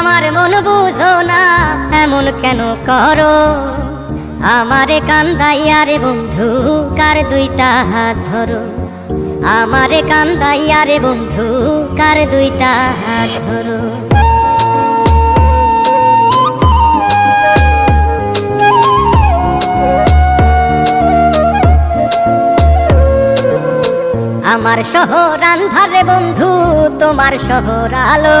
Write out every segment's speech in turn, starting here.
আমার মন বুঝো না, এমন কেন করো? আমারে কান্দাইয়া রে বন্ধু, কার দুইটা হাত ধরো? আমারে কান্দাইয়া রে বন্ধু, কার দুইটা হাত ধরো? আমার শহর আন্ধারে বন্ধু, তোমার শহর আলো।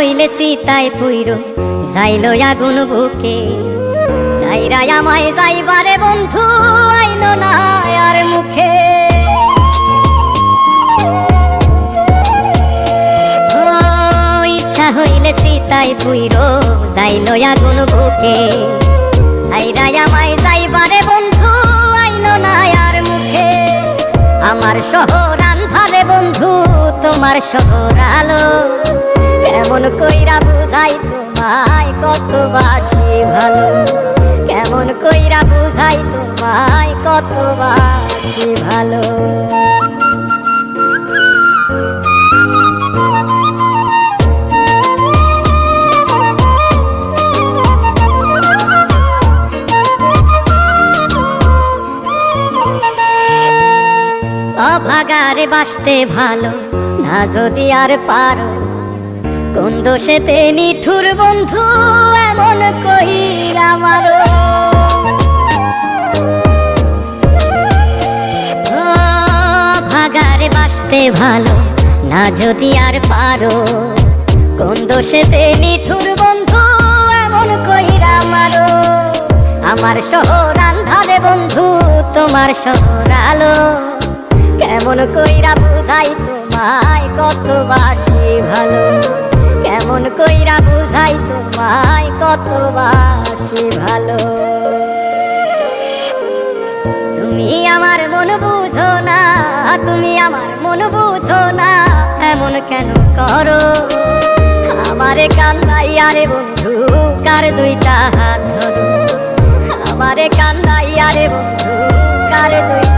হইলে সীতায় পুইর। যাইল আগুন বুকে। যাইরা আমায় যাইবারে বন্ধু, আইল না আর মুখে। ইচ্ছা হইলে সীতায় পুইর। যাইল আগুন বুকে। যাইরা আমায় যাইবারে বন্ধু, আইল না আর মুখে। আমার শহর আন্ধারে বন্ধু, তোমার শহর আলো। কেমন কইরা বুঝাই তোমায় কত বাসি ভালো? কেমন কইরা বুঝাই তোমায় কত বাসি ভালো? অভাগারে বাসতে ভালো, না যদি আর পারো কোন দোষেতে নিঠুর বন্ধু এমন কহিরা মারো ও, ভাগারে বাসতে ভালো না যদি আর পারো। কোন দোষেতে নিঠুর বন্ধু এমন কইরা মারো আমার শহর আন্ধারে বন্ধু তোমার শহর আলো কেমন কইরা বুঝাই তোমায় কত বাসি ভালো। কেমন কইরা বুঝাই তোমায় কত বাসি ভালো। তুমি আমার মন বুঝো না, তুমি আমার মন বুঝো না, এমন কেন করো? আমারে কান্দাইয়া আরে বন্ধু, কার দুইটা হাত ধরো? আমারে কান্দাইয়া আরে বন্ধু, কার দুইটা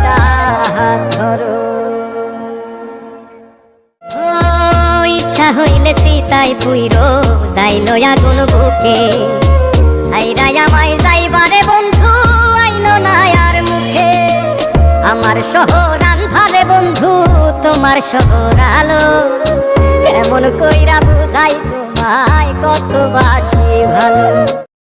হইলে সীতায় তাই যাইল আগুন বুকে। সাইরাই আমায় যাইবারে বন্ধু আইল না আর মুখে। আমার শহর আন্ধারে বন্ধু, তোমার শহর আলো। কইরা বুঝাই তোমায় কত বাসি ভালো।